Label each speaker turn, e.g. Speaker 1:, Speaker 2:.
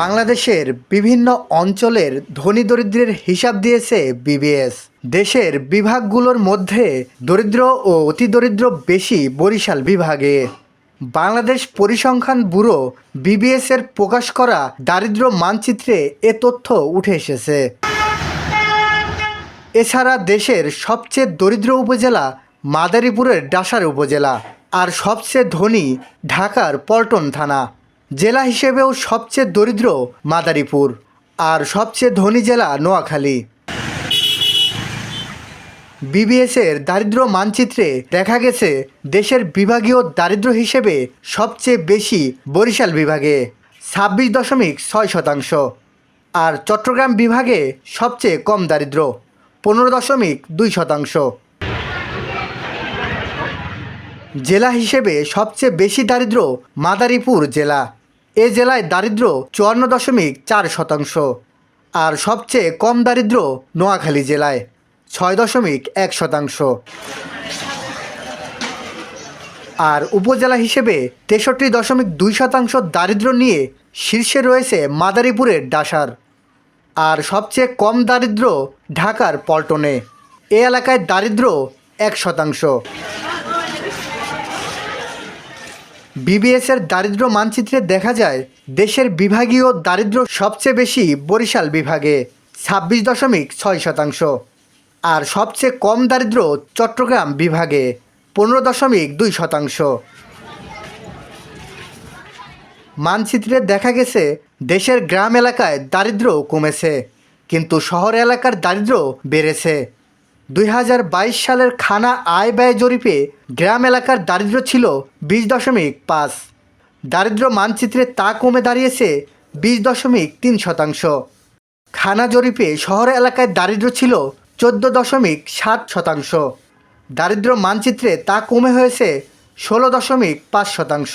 Speaker 1: বাংলাদেশের বিভিন্ন অঞ্চলের ধনী দরিদ্রের হিসাব দিয়েছে বিবিএস দেশের বিভাগগুলোর মধ্যে দরিদ্র ও অতি দরিদ্র বেশি বরিশাল বিভাগে। বাংলাদেশ পরিসংখ্যান ব্যুরো বিবিএস এর প্রকাশ করা দারিদ্র্য মানচিত্রে এ তথ্য উঠে এসেছে। এছাড়া দেশের সবচেয়ে দরিদ্র উপজেলা মাদারীপুরের ডাসার উপজেলা, আর সবচেয়ে ধনী ঢাকার পল্টন থানা। জেলা হিসেবেও সবচেয়ে দরিদ্র মাদারীপুর আর সবচেয়ে ধনী জেলা নোয়াখালী। বিবিএসের দারিদ্র মানচিত্রে দেখা গেছে দেশের বিভাগীয় দারিদ্র হিসেবে সবচেয়ে বেশি বরিশাল বিভাগে, ছাব্বিশ দশমিক ছয় শতাংশ। আর চট্টগ্রাম বিভাগে সবচেয়ে কম দারিদ্র, পনেরো দশমিক দুই শতাংশ। জেলা হিসেবে সবচেয়ে বেশি দারিদ্র মাদারীপুর জেলা। এ জেলায় দারিদ্র চুয়ান্ন দশমিক চার শতাংশ আর সবচেয়ে কম দারিদ্র নোয়াখালী জেলায় ছয় দশমিক এক শতাংশ। আর উপজেলা হিসেবে তেষট্টি দশমিক দুই শতাংশ দারিদ্র নিয়ে শীর্ষে রয়েছে মাদারীপুরের ডাসার। আর সবচেয়ে কম দারিদ্র ঢাকার পল্টনে। এ এলাকায় দারিদ্র এক শতাংশ। বিবিএসের দারিদ্র মানচিত্রে দেখা যায়, দেশের বিভাগীয় দারিদ্র সবচেয়ে বেশি বরিশাল বিভাগে, ছাব্বিশ দশমিক ছয় শতাংশ। আর সবচেয়ে কম দারিদ্র চট্টগ্রাম বিভাগে, পনেরো দশমিক দুই শতাংশ। মানচিত্রে দেখা গেছে, দেশের গ্রাম এলাকায় দারিদ্র কমেছে, কিন্তু শহর এলাকার দারিদ্র বেড়েছে। দুই হাজার বাইশ সালের খানা আয় ব্যয় জরিপে গ্রাম এলাকার দারিদ্র ছিল বিশ দশমিক পাঁচ। দারিদ্র মানচিত্রে তা কমে দাঁড়িয়েছে বিশ দশমিক তিন শতাংশ। খানা জরিপে শহর এলাকায় দারিদ্র ছিল চোদ্দ দশমিক সাত শতাংশ। দারিদ্র মানচিত্রে তা কমে হয়েছে ষোলো দশমিক পাঁচ শতাংশ।